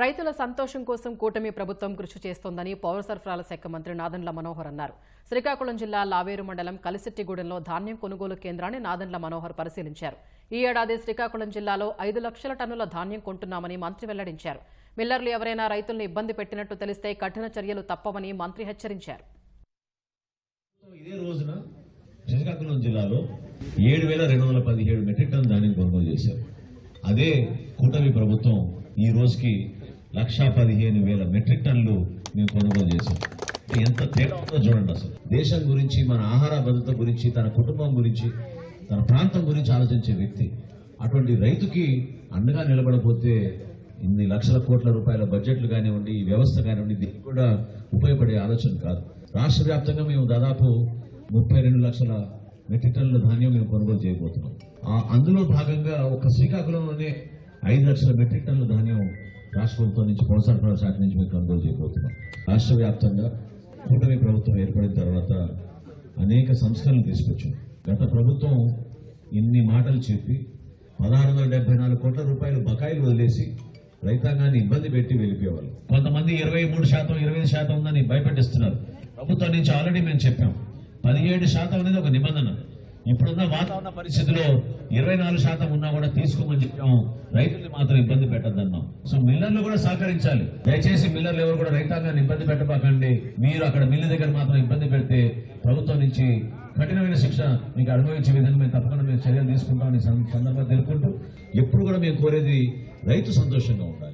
రైతుల సంతోషం కోసం కూటమి ప్రభుత్వం కృషి చేస్తోందని పౌర సరఫరాల శాఖ మంత్రి నాదన్ల మనోహర్ అన్నారు. శ్రీకాకుళం జిల్లా లావేరు మండలం కలిసిట్టిగూడెంలో ధాన్యం కొనుగోలు కేంద్రాన్ని నాదన్ల మనోహర్ పరిశీలించారు. ఈ ఏడాది శ్రీకాకుళం జిల్లాలో ఐదు లక్షల టన్నుల ధాన్యం కొంటున్నామని మంత్రి వెల్లడించారు. మిల్లర్లు ఎవరైనా రైతుల్ని ఇబ్బంది పెట్టినట్టు తెలిస్తే కఠిన చర్యలు తప్పవని మంత్రి హెచ్చరించారు. ఇదే రోజున శ్రీకాకుళం జిల్లాలో ఏడు వేల రెండు వందల పదిహేడు మెట్రిక్ టన్ ధాన్యం కొనుగోలు చేశారు. అదే కూటమి ప్రభుత్వం ఈ రోజుకి లక్షా పదిహేను వేల మెట్రిక్ టన్నులు మేము కొనుగోలు చేశాం. ఎంత తేడా ఉందో చూడండి అసలు. దేశం గురించి మన ఆహార భద్రత గురించి తన కుటుంబం గురించి తన ప్రాంతం గురించి ఆలోచించే వ్యక్తి. అటువంటి రైతుకి అండగా నిలబడపోతే ఇన్ని లక్షల కోట్ల రూపాయల బడ్జెట్లు కానివ్వండి ఈ వ్యవస్థ కానివ్వండి దీనికి కూడా ఉపయోగపడే ఆలోచన కాదు. రాష్ట్ర వ్యాప్తంగా మేము దాదాపు ముప్పై రెండు లక్షల మెట్రిక్ టన్నుల ధాన్యం మేము కొనుగోలు చేయబోతున్నాం. ఆ అందులో భాగంగా ఒక శ్రీకాకుళంలోనే ఐదు లక్షల మెట్రిక్ టన్నుల ధాన్యం రాష్ట్ర ప్రభుత్వం నుంచి పౌర శాఖ నుంచి మేము కొనుగోలు చేయబోతున్నాం. రాష్ట్ర వ్యాప్తంగా కూటమి ప్రభుత్వం ఏర్పడిన తర్వాత అనేక సంస్కరణలు తీసుకొచ్చాం గత ప్రభుత్వం ఇన్ని మాటలు చెప్పి పదహారు వందల డెబ్బై నాలుగు కోట్ల రూపాయలు బకాయిలు వదిలేసి రైతాంగాన్ని ఇబ్బంది పెట్టి వెళ్ళిపోయేవాళ్ళు. కొంతమంది ఇరవై మూడు శాతం ఇరవై ఐదు శాతం ఉందని భయపెట్టిస్తున్నారు. ప్రభుత్వం నుంచి ఆల్రెడీ మేము చెప్పాం. పదిహేడు శాతం అనేది ఒక నిబంధన. ఇప్పుడున్న వాతావరణ పరిస్థితిలో ఇరవై నాలుగు శాతం ఉన్నా కూడా తీసుకోమని చెప్పాము. రైతుల్ని మాత్రం ఇబ్బంది పెట్టద్దన్నాం. సో మిల్లర్లు కూడా సహకరించాలి. దయచేసి మిల్లర్లు ఎవరు కూడా రైతాంగాన్ని ఇబ్బంది పెట్టబాకండి. మీరు అక్కడ మిల్లు దగ్గర మాత్రం ఇబ్బంది పెడితే ప్రభుత్వం నుంచి కఠినమైన శిక్ష మీకు అనుభవించే విధంగా మేము తప్పకుండా మేము చర్యలు తీసుకుంటామని సందర్భంగా తెలుపుకుంటూ ఎప్పుడు కూడా మేము కోరేది రైతు సంతోషంగా ఉండాలి.